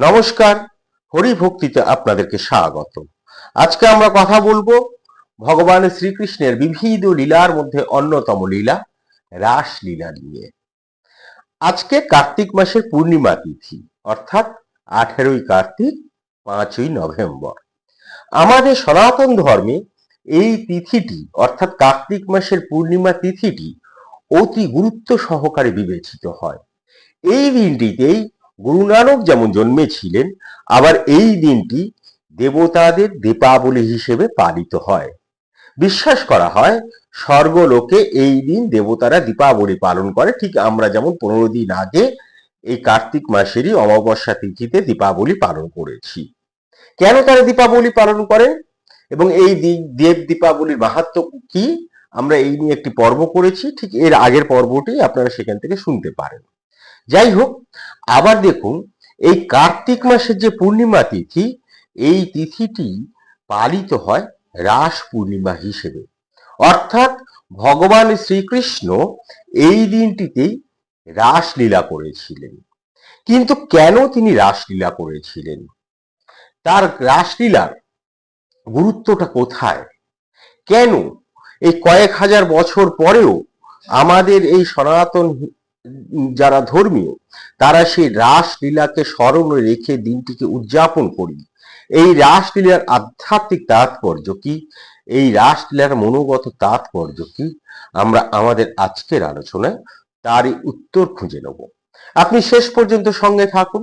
নমস্কার, হরি ভক্তিতে আপনাদেরকে স্বাগত। আজকে আমরা কথা বলব ভগবান শ্রীকৃষ্ণের বিবিধ লীলার মধ্যে অন্যতম লীলা রাস লীলা নিয়ে। আজকে কার্তিক মাসের পূর্ণিমা তিথি, অর্থাৎ আঠেরোই কার্তিক, পাঁচই নভেম্বর। আমাদের সনাতন ধর্মে এই তিথিটি, অর্থাৎ কার্তিক মাসের পূর্ণিমা তিথিটি অতি গুরুত্ব সহকারে বিবেচিত হয়। এই দিনটিতেই গুরু নানক যেমন জন্মেছিলেন, আবার এই দিনটি দেবতাদের দীপাবলি হিসেবে পালিত হয়। বিশ্বাস করা হয়, স্বর্গলোকে এই দিন দেবতারা দীপাবলি পালন করে। ঠিক আমরা যেমন পনেরো দিন আগে এই কার্তিক মাসেরই অমাবস্যা তিথিতে দীপাবলি পালন করেছি। কেন তারা দীপাবলি পালন করেন? এবং এই দেব দীপাবলির মাহাত্ম কি? আমরা এই নিয়ে একটি পর্ব করেছি। ঠিক এর আগের পর্বটি আপনারা সেখান থেকে শুনতে পারেন। যাই হোক আবার দেখুন, এই কার্তিক মাসের যে পূর্ণিমা তিথি, এই তিথিটি পালিত হয় রাস পূর্ণিমা হিসেবে। অর্থাৎ ভগবান শ্রীকৃষ্ণ এই দিনটিতেই রাসলীলা করেছিলেন। কিন্তু কেন তিনি রাসলীলা করেছিলেন? তার রাসলীলার গুরুত্বটা কোথায়? কেন? এই কয়েক হাজার বছর পরেও আমাদের এই সনাতন যারা ধর্মীয়, তারা সেই রাসলীলাকে স্মরণে রেখে দিনটিকে উদযাপন করি। এই রাসলীলার আধ্যাত্মিক তাৎপর্য কি? এই রাসলীলার মনোগত তাৎপর্য কি? আমরা আমাদের আজকের আলোচনায় তারই উত্তর খুঁজে নেব। আপনি শেষ পর্যন্ত সঙ্গে থাকুন।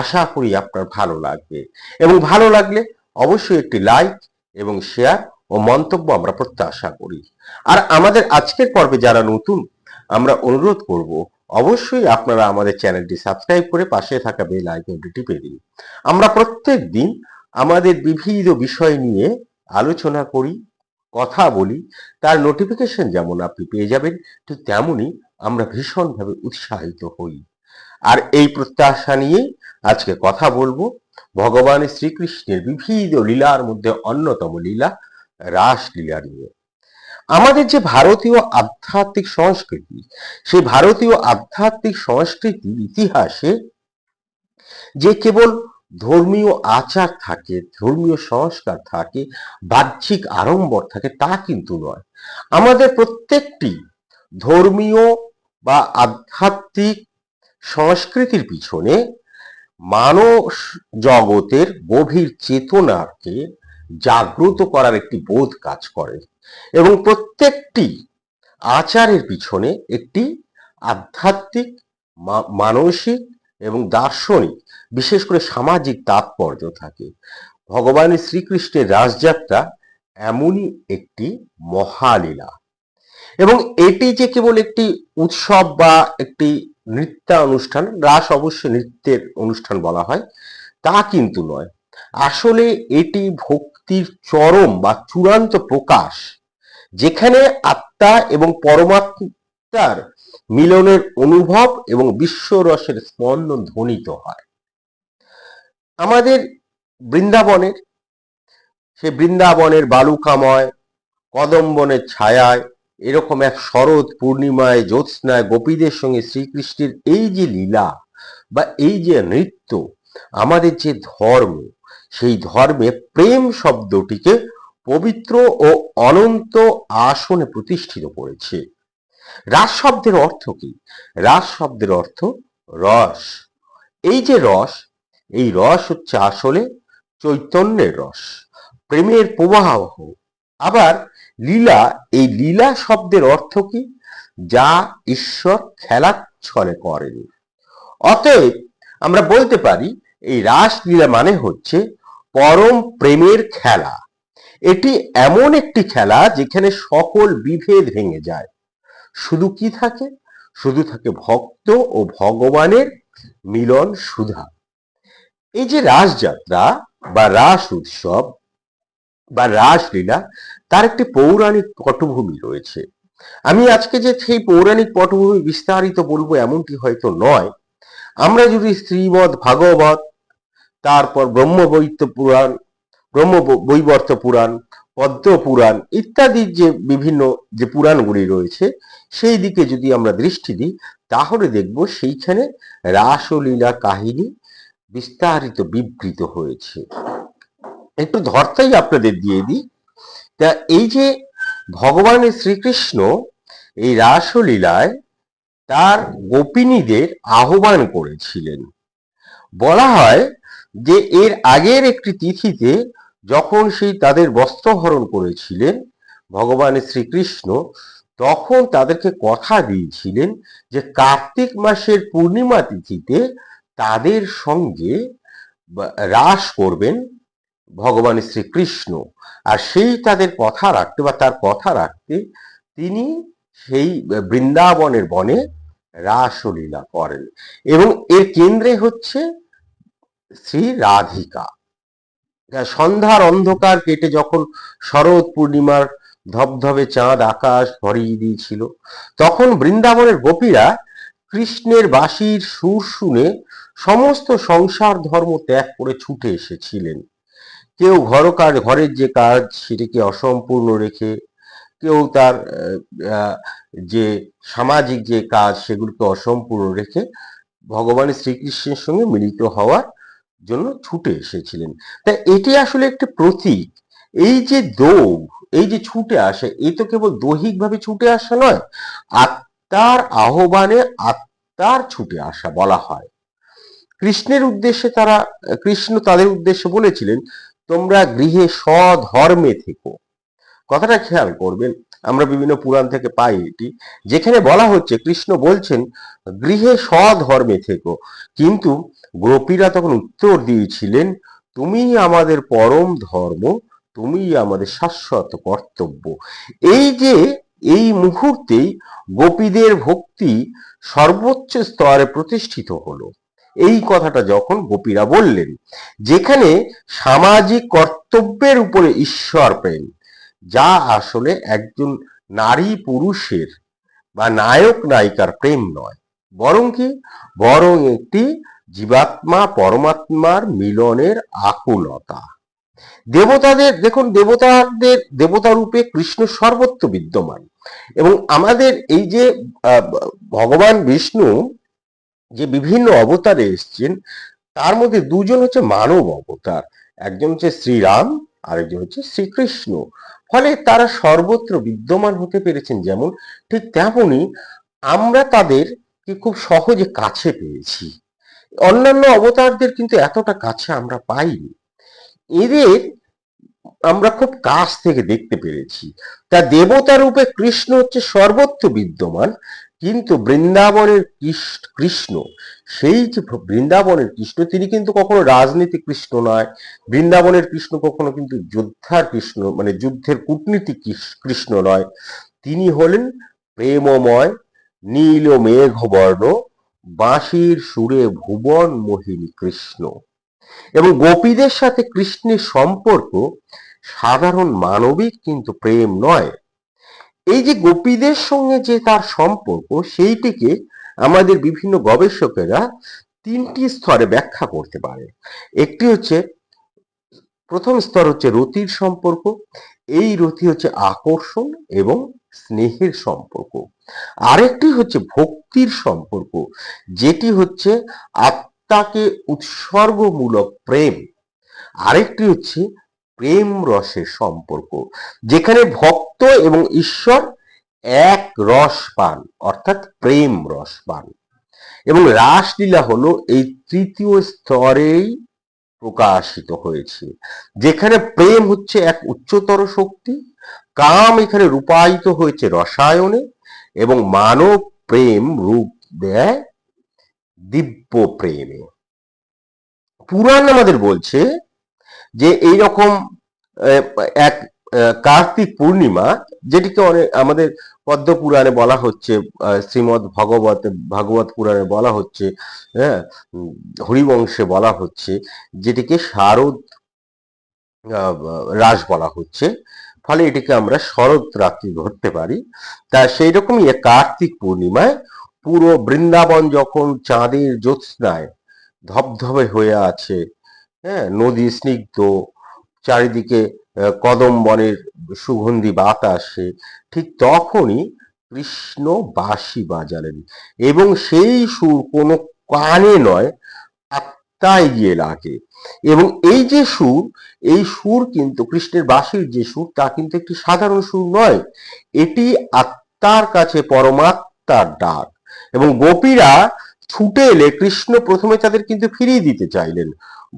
আশা করি আপনার ভালো লাগবে এবং ভালো লাগলে অবশ্যই একটি লাইক এবং শেয়ার ও মন্তব্য আমরা প্রত্যাশা করি। আর আমাদের আজকের পর্বে যারা নতুন আমরা অনুরোধ করব, অবশ্যই আপনারা আমাদের চ্যানেলটি সাবস্ক্রাইব করে পাশে থাকা বেল আইকনটি টিপে দিন। আমরা প্রত্যেক দিন আমাদের বিবিধ বিষয় নিয়ে আলোচনা করি, কথা বলি, তার নোটিফিকেশন যেমন আপনি পেয়ে যাবেন, ঠিক তেমনই আমরা ভীষণভাবে উৎসাহিত হই। আর এই প্রত্যাশা নিয়ে আজকে কথা বলব, ভগবান শ্রীকৃষ্ণের বিবিধ লীলার মধ্যে অন্যতম লীলা রাস লীলা নিয়ে। আমাদের যে ভারতীয় আধ্যাত্মিক সংস্কৃতি, সেই ভারতীয় আধ্যাত্মিক সংস্কৃতির ইতিহাসে যে কেবল ধর্মীয় আচার থাকে, ধর্মীয় সংস্কার থাকে, বাহ্যিক আড়ম্বর থাকে তা কিন্তু নয়। আমাদের প্রত্যেকটি ধর্মীয় বা আধ্যাত্মিক সংস্কৃতির পিছনে মানস জগতের গভীর চেতনাকে জাগ্রত করার একটি বোধ কাজ করে। এবং প্রত্যেকটি আচারের পিছনে একটি আধ্যাত্মিক মানসিক এবং দার্শনিক, বিশেষ করে সামাজিক তাৎপর্য থাকে। ভগবান শ্রীকৃষ্ণের রাসযাত্রা এমনই একটি মহালীলা। এবং এটি যে কেবল একটি উৎসব বা একটি নৃত্যানুষ্ঠান, রাস অবশ্য নৃত্যের অনুষ্ঠান বলা হয়, তা কিন্তু নয়। আসলে এটি ভক্তির চরম বা চূড়ান্ত প্রকাশ যেখানে আত্মা এবং পরমাত্মার মিলনের অনুভব এবং বিশ্বরসের স্পন্দন ধ্বনিত হয়। আমাদের বৃন্দাবনের, সে বৃন্দাবনের বালুকাময়, কদম্বনের ছায়ায়, এরকম এক শরৎ পূর্ণিমায় জ্যোৎস্নায় গোপীদের সঙ্গে শ্রীকৃষ্ণের এই যে লীলা বা এই যে নৃত্য, আমাদের যে ধর্ম, সেই ধর্মে প্রেম শব্দটিকে পবিত্র ও অনন্ত আসনে প্রতিষ্ঠিত করেছে। রাস শব্দের অর্থ কি? রাস শব্দের অর্থ রস। এই যে রস, এই রস হচ্ছে আসলে চৈতন্যের রস, প্রেমের প্রবাহ। আবার লীলা, এই লীলা শব্দের অর্থ কি? যা ঈশ্বর খেলার ছলে করেন। অতএব আমরা বলতে পারি, এই রাস লীলা মানে হচ্ছে পরম প্রেমের খেলা। এটি এমন একটি খেলা যেখানে সকল বিভেদ ভেঙে যায়। শুধু কি থাকে? শুধু থাকে ভক্ত ও ভগবানের মিলন সুধা। এই যে রাসযাত্রা বা রাস উৎসব বা রাসলীলা তার একটি পৌরাণিক পটভূমি রয়েছে। আমি আজকে যে সেই পৌরাণিক পটভূমি বিস্তারিত বলব এমনটি হয়তো নয়। আমরা যদি শ্রীমদ ভাগবত, তারপর ব্রহ্মবৈত্য পুরাণ ব্রহ্ম বৈবর্ত পুরাণ, পদ্ম পুরাণ ইত্যাদি যে বিভিন্ন যে পুরাণগুলি রয়েছে, সেই দিকে যদি আমরা দৃষ্টি দিই, তাহলে দেখব সেইখানে রাসলীলা কাহিনী বিস্তারিত বিবৃত হয়েছে। একটু ধরতেই আপনাদের দিয়ে দিই, তা এই যে ভগবান শ্রীকৃষ্ণ এই রাসলীলায় তার গোপিনীদের আহ্বান করেছিলেন। বলা হয় যে এর আগের একটি তিথিতে যখন সেই তাদের বস্ত্রহরণ করেছিলেন ভগবান শ্রীকৃষ্ণ, তখন তাদেরকে কথা দিয়েছিলেন যে কার্তিক মাসের পূর্ণিমা তিথিতে তাদের সঙ্গে রাস করবেন ভগবান শ্রীকৃষ্ণ। আর সেই তাদের কথা রাখতে বা তার কথা রাখতে তিনি সেই বৃন্দাবনের বনে রাসলীলা করেন। এবং এর কেন্দ্রে হচ্ছে শ্রী রাধিকা। সন্ধ্যার অন্ধকার কেটে যখন শরৎ পূর্ণিমার ধবধবে চাঁদ, আকাশ ভরিয়ে দিয়েছিল, তখন বৃন্দাবনের গোপীরা কৃষ্ণের বাঁশির সুর শুনে সমস্ত সংসার ধর্ম ত্যাগ করে ছুটে এসেছিলেন। কেউ ঘর কাজ ঘরের যে কাজ সেটিকে অসম্পূর্ণ রেখে, কেউ তার যে সামাজিক যে কাজ সেগুলোকে অসম্পূর্ণ রেখে ভগবান শ্রীকৃষ্ণের সঙ্গে মিলিত হওয়ার জন্য ছুটে এসেছিলেন। তা এটি আসলে একটি প্রতীক। এই যে দৌড় এই যে ছুটে আসে এই তো কেবল দৈহিকভাবে ছুটে আসা নয়, আত্মার আহ্বানে আত্মার ছুটে আসা বলা হয়। কৃষ্ণের উদ্দেশ্যে তারা, কৃষ্ণ তাদের উদ্দেশ্যে বলেছিলেন, তোমরা গৃহে স্বধর্মে থেকো। কথাটা খেয়াল করবেন, আমরা বিভিন্ন পুরাণ থেকে পাই এটি, যেখানে বলা হচ্ছে, কৃষ্ণ বলছেন, গৃহে স্বধর্মে থেকো। কিন্তু গোপীরা তখন উত্তর দিয়েছিলেন, তুমি আমাদের পরম ধর্ম, তুমি আমাদের শাশ্বত কর্তব্য। এই যে, এই মুহূর্তেই গোপীদের ভক্তি সর্বোচ্চ স্তরে প্রতিষ্ঠিত হলো। এই কথাটা যখন গোপীরা বললেন, যেখানে সামাজিক কর্তব্যের উপরে ঈশ্বর প্রেম, যা আসলে একজন নারী পুরুষের বা নায়ক নায়িকার প্রেম নয়, বরং কি? বরং একটি জীবাত্মা পরমাত্মার মিলনের আকুলতা। দেবতাদের, দেখুন, দেবতাদের, দেবতা রূপে কৃষ্ণ সর্বত্র বিদ্যমান। এবং আমাদের এই যে ভগবান বিষ্ণু যে বিভিন্ন অবতারে এসছেন, তার মধ্যে দুজন হচ্ছে মানব অবতার। একজন হচ্ছে শ্রীরাম, আরেকজন হচ্ছে শ্রীকৃষ্ণ। ফলে তারা সর্বত্র বিদ্যমান হতে পেরেছেন যেমন, ঠিক তেমনই আমরা তাদেরকে খুব সহজে কাছে পেয়েছি। অন্যান্য অবতারদের কিন্তু এতটা কাছে আমরা পাইনি। এদের আমরা খুব কাছ থেকে দেখতে পেরেছি। তা দেবতা রূপে কৃষ্ণ হচ্ছে সর্বত্র বিদ্যমান, কিন্তু বৃন্দাবনের কৃষ্ণ সেই যে বৃন্দাবনের কৃষ্ণ, তিনি কিন্তু কখনো রাজনীতি কৃষ্ণ নয়। বৃন্দাবনের কৃষ্ণ কখনো কিন্তু যোদ্ধার কৃষ্ণ মানে যুদ্ধের কূটনীতি কৃষ- কৃষ্ণ নয়। তিনি হলেন প্রেমময়, নীল মেঘবর্ণ বাঁশির সুরে ভুবন মোহিনী কৃষ্ণ। এবং গোপীদের সাথে কৃষ্ণের সম্পর্ক সাধারণ মানবিক কিন্তু প্রেম নয়। এই যে গোপীদের সঙ্গে যে তার সম্পর্ক, সেইটিকে আমাদের বিভিন্ন গবেষকেরা তিনটি স্তরে ব্যাখ্যা করতে পারে। একটি হচ্ছে, প্রথম স্তর হচ্ছে রতির সম্পর্ক এই রতি হচ্ছে আকর্ষণ এবং স্নেহের সম্পর্ক। আরেকটি হচ্ছে ভক্তির সম্পর্ক, যেটি হচ্ছে আত্মাকে উৎসর্গমূলক প্রেম। আরেকটি হচ্ছে প্রেম রসের সম্পর্ক, যেখানে ভক্ত এবং ঈশ্বর এক রস পান, অর্থাৎ প্রেম রস পান। এবং রাসলীলা হলো এই তৃতীয় স্তরেই প্রকাশিত হয়েছে। যেখানে প্রেম হচ্ছে এক উচ্চতর শক্তি, কাম এখানে রূপায়িত হয়েছে রসায়নে এবং মানব প্রেম রূপ দেয় দিব্য প্রেমে। পুরাণ আমাদের বলছে যে এই রকম এক কার্তিক পূর্ণিমা, যেটিকে অনেক আমাদের পদ্ম পুরাণে বলা হচ্ছে আহ, শ্রীমৎ ভগবত ভাগবত পুরাণে বলা হচ্ছে হ্যাঁ হরিবংশে বলা হচ্ছে যেটিকে শারদ রাস বলা হচ্ছে। ফলে এটিকে আমরা শরৎ রাত্রি ধরতে পারি। তা সেই রকমই কার্তিক পূর্ণিমায় পুরো বৃন্দাবন যখন চাঁদের জ্যোৎস্নায় ধবধবে হয়ে আছে হ্যাঁ নদী স্নিগ্ধ চারিদিকে কদম বনের সুগন্ধি বাতাসে, ঠিক তখনই কৃষ্ণ বাঁশি বাজালেন। এবং সেই সুর কোনো কানে নয়, আত্মায় গিয়ে লাগে। এবং এই যে সুর, এই সুর কিন্তু, কৃষ্ণের বাঁশির যে সুর, তা কিন্তু একটি সাধারণ সুর নয়। এটি আত্মার কাছে পরমাত্মার ডাক। এবং গোপীরা ছুটে এলে কৃষ্ণ প্রথমে তাদের কিন্তু ফিরিয়ে দিতে চাইলেন।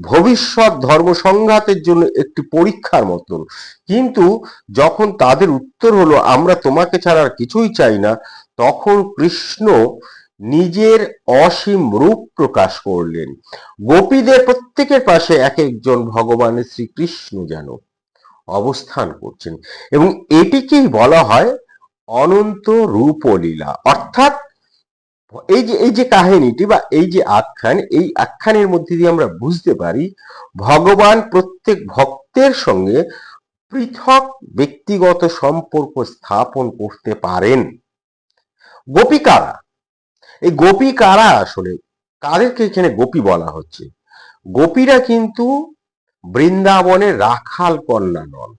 ভবিষ্যৎ ধর্ম সংঘাতের জন্য একটি পরীক্ষার মতন। কিন্তু যখন তাদের উত্তর হলো, আমরা তোমাকে ছাড়া আর কিছুই চাই না, তখন কৃষ্ণ নিজের অসীম রূপ প্রকাশ করলেন। গোপীদের প্রত্যেকের পাশে এক একজন ভগবানের শ্রীকৃষ্ণ যেন অবস্থান করছেন। এবং এটিকেই বলা হয় অনন্ত রূপলীলা। অর্থাৎ এই যে এই যে কাহিনীটি বা এই যে আখ্যান, এই আখ্যানের মধ্যে দিয়ে আমরা বুঝতে পারি ভগবান প্রত্যেক ভক্তের সঙ্গে পৃথক ব্যক্তিগত সম্পর্ক স্থাপন করতে পারেন। গোপিকারা, এই গোপী কারা আসলে কাদেরকে এখানে গোপী বলা হচ্ছে? গোপীরা কিন্তু বৃন্দাবনের রাখাল কন্যা নন।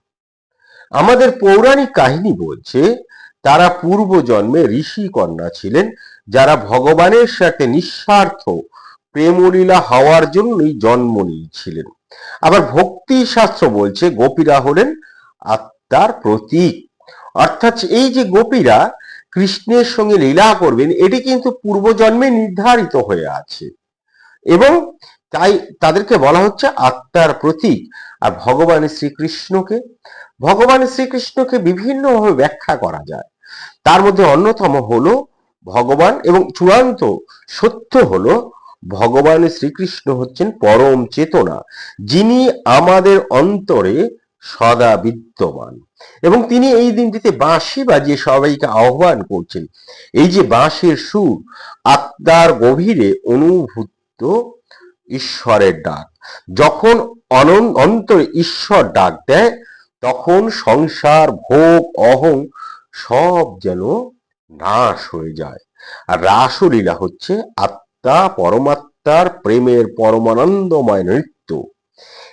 আমাদের পৌরাণিক কাহিনী বলছে, তারা পূর্ব জন্মে ঋষি কন্যা ছিলেন যারা ভগবানের সাথে নিঃস্বার্থ, প্রেমলীলা হওয়ার জন্যই জন্ম নিয়েছিলেন। আবার ভক্তি শাস্ত্র বলছে, গোপীরা হলেন আত্মার প্রতীক। অর্থাৎ এই যে গোপীরা কৃষ্ণের সঙ্গে লীলা করবেন, এটি কিন্তু পূর্বজন্মে নির্ধারিত হয়ে আছে। এবং তাই তাদেরকে বলা হচ্ছে আত্মার প্রতীক। আর ভগবান শ্রীকৃষ্ণকে ভগবান শ্রীকৃষ্ণকে বিভিন্নভাবে ব্যাখ্যা করা যায়। তার মধ্যে অন্যতম হলো ভগবান এবং চূড়ান্ত সত্য হলো, ভগবান শ্রীকৃষ্ণ হচ্ছেন পরম চেতনা, যিনি আমাদের অন্তরে সদা বিদ্যমান। এবং তিনি এই দিনটিতে বাঁশি বাজিয়ে সবাইকে আহ্বান করছেন, এই যে বাঁশির সুর, আত্মার গভীরে অনুভূত ঈশ্বরের ডাক। যখন অন্তরে ঈশ্বর ডাক দেয়, তখন সংসার, ভোগ, অহং সব যেন নাশ হয়ে যায়। আর রাসলীলা হচ্ছে আত্মা পরমাত্মার প্রেমের পরমানন্দময় নৃত্য।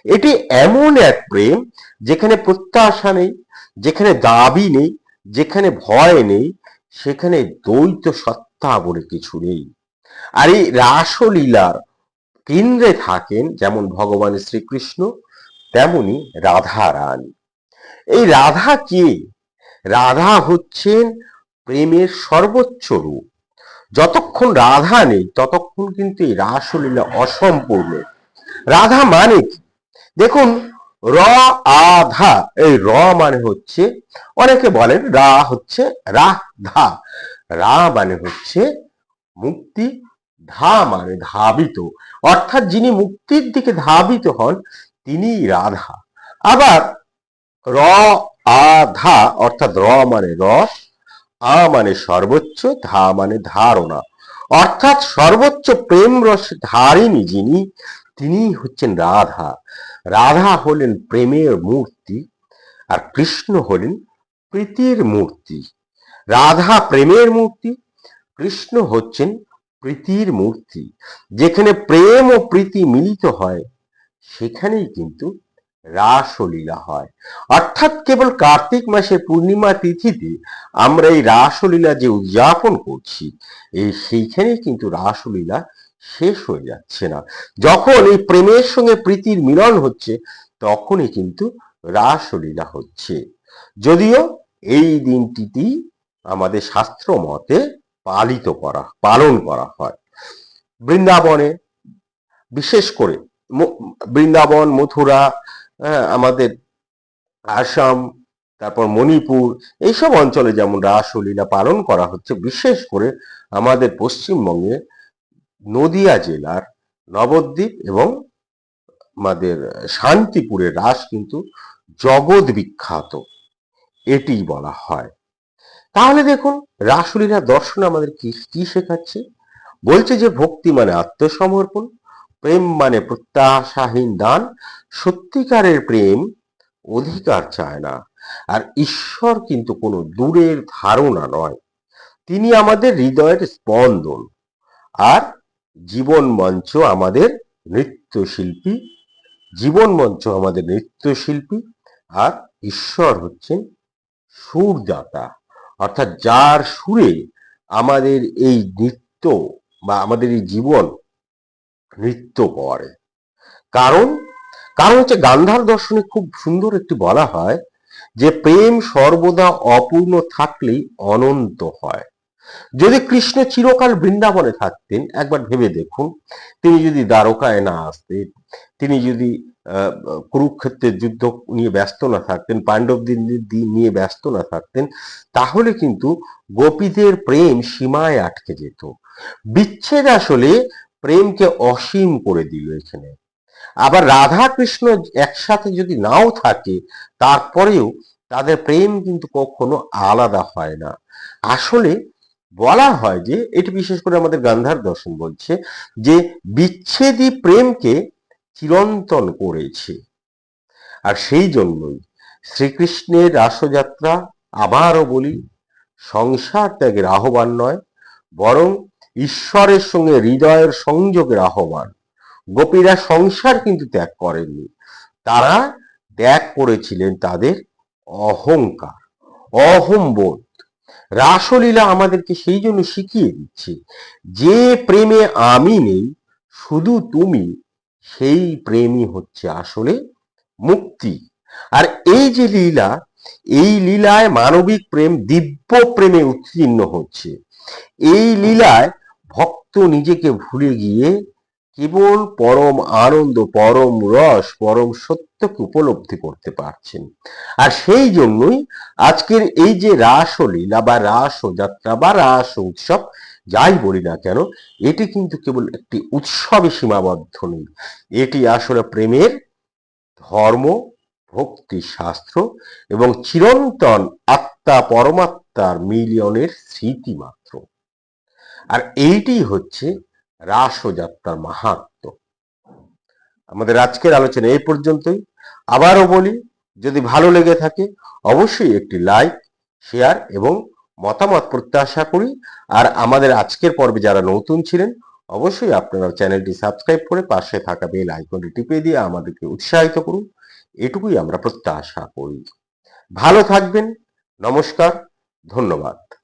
এটি এমন এক প্রেম যেখানে প্রত্যাশা নেই, যেখানে দাবি নেই, যেখানে ভয় নেই, সেখানে দ্বৈত সত্তা বলে কিছু নেই। আর এই রাসলীলার কেন্দ্রে থাকেন যেমন ভগবান শ্রীকৃষ্ণ, তেমনি রাধা রানী। এই রাধা কে? রাধা হচ্ছেন প্রেমের সর্বোচ্চ রূপ। যতক্ষণ রাধা নেই, ততক্ষণ কিন্তু এই রাসলীলা অসম্পূর্ণ। রাধা মানে কি? দেখুন, র আধা এই র মানে হচ্ছে, অনেকে বলেন রা হচ্ছে রাধা রা মানে হচ্ছে মুক্তি, ধা মানে ধাবিত। অর্থাৎ যিনি মুক্তির দিকে ধাবিত হন তিনি রাধা। আবার র আধা অর্থাৎ র মানে রস আ মানে সর্বোচ্চ, ধা মানে ধারণা। অর্থাৎ সর্বোচ্চ প্রেম রস ধারিণী যিনি তিনি হচ্ছেন রাধা। রাধা হলেন প্রেমের মূর্তি আর কৃষ্ণ হলেন প্রীতির মূর্তি। রাধা প্রেমের মূর্তি, কৃষ্ণ হচ্ছেন প্রীতির মূর্তি। যেখানে প্রেম ও প্রীতি মিলিত হয়, সেখানেই কিন্তু রাসলীলা হয়। অর্থাৎ কেবল কার্তিক মাসের পূর্ণিমা তিথিতে আমরা এই রাসলীলা যে উদযাপন করছি, এই সেইখানেই কিন্তু রাসলীলা শেষ হয়ে যাচ্ছে না। যখন এই প্রেমের সঙ্গে প্রীতির মিলন হচ্ছে, তখনই কিন্তু রাসলীলা হচ্ছে। যদিও এই দিনটিতে আমাদের শাস্ত্র মতে পালিত করা, পালন করা হয়। বৃন্দাবনে বিশেষ করে বৃন্দাবন, মথুরা হ্যাঁ, আমাদের আসাম তারপর মণিপুর এইসব অঞ্চলে যেমন রাসলীলা পালন করা হচ্ছে বিশেষ করে আমাদের পশ্চিমবঙ্গে নদিয়া জেলার নবদ্বীপ এবং আমাদের শান্তিপুরের রাস কিন্তু জগৎ বিখ্যাত এটি বলা হয়। তাহলে দেখুন রাসলীলা দর্শন আমাদের কি কি শেখাচ্ছে? বলছে যে ভক্তি মানে আত্মসমর্পণ প্রেম মানে প্রত্যাশাহীন দান, সত্যিকারের প্রেম অধিকার চায় না। আর ঈশ্বর কিন্তু কোনো দূরের ধারণা নয়। তিনি আমাদের হৃদয়ের স্পন্দন। আর জীবন মঞ্চ আমাদের নৃত্যশিল্পী, জীবন মঞ্চ আমাদের নৃত্যশিল্পী। আর ঈশ্বর হচ্ছেন সুরদাতা। অর্থাৎ যার সুরে আমাদের এই নৃত্য বা আমাদের এই জীবন নৃত্য করে কারণ কারণ হচ্ছে গান্ধার দর্শনে খুব সুন্দর একটি বলা হয় যে, প্রেম সর্বদা অপূর্ণ থাকলেই অনন্ত হয়। যদি কৃষ্ণ চিরকাল বৃন্দাবনে থাকতেন, একবার ভেবে দেখুন, তিনি যদি দ্বারকায় না আসতেন, তিনি যদি কুরুক্ষেত্রের যুদ্ধ নিয়ে ব্যস্ত না থাকতেন পাণ্ডবদের নিয়ে ব্যস্ত না থাকতেন, তাহলে কিন্তু গোপীদের প্রেম সীমায় আটকে যেত। বিচ্ছেদ আসলে প্রেমকে অসীম করে দিল এখানে। আবার রাধা কৃষ্ণ একসাথে যদি নাও থাকে, তারপরেও তাদের প্রেম কিন্তু কখনো আলাদা হয় না। আসলে বলা হয় যে, এটি বিশেষ করে আমাদের গান্ধার দর্শন বলছে, যে বিচ্ছেদই প্রেমকে চিরন্তন করেছে। আর সেই জন্যই শ্রীকৃষ্ণের রাসযাত্রা আবারও বলি, সংসার ত্যাগের আহ্বান নয়, বরং ঈশ্বরের সঙ্গে হৃদয়ের সংযোগের আহ্বান। গোপীরা সংসার কিন্তু ত্যাগ করেননি। তারা ত্যাগ করেছিলেন তাদের অহংকার, অহম্বোধ। রাসলীলা আমাদেরকে সেই জন্য শিখিয়ে দিচ্ছে, যে প্রেমে আমি নেই, শুধু তুমি সেই প্রেমই হচ্ছে আসলে মুক্তি। আর এই যে লীলা, এই লীলায় মানবিক প্রেম দিব্য প্রেমে উত্তীর্ণ হচ্ছে। এই লীলায় ভক্ত নিজেকে ভুলে গিয়ে কেবল পরম আনন্দ, পরম রস, পরম সত্যকে উপলব্ধি করতে পারছেন। আর সেই জন্যই আজকের এই যে রাস লীলা বা রাস যাত্রা বা রাস উৎসব যাই বলি না কেন, এটি কিন্তু কেবল একটি উৎসবে সীমাবদ্ধ নেই এটি আসলে প্রেমের ধর্ম, ভক্তি শাস্ত্র এবং চিরন্তন আত্মা, পরমাত্মার মিলিয়নের স্মৃতি মাত্র। আর এইটি হচ্ছে রাসযাত্রার মাহাত্ম। আমাদের আজকের আলোচনা এই পর্যন্তই। আবারও বলি, যদি ভালো লেগে থাকে, অবশ্যই একটি লাইক, শেয়ার এবং মতামত প্রত্যাশা করি। আর আমাদের আজকের পর্বে যারা নতুন ছিলেন, অবশ্যই আপনারা চ্যানেলটি সাবস্ক্রাইব করে পাশে থাকা বেল আইকনটি টিপে দিয়ে আমাদেরকে উৎসাহিত করুন। এটুকুই আমরা প্রত্যাশা করি। ভালো থাকবেন, নমস্কার, ধন্যবাদ।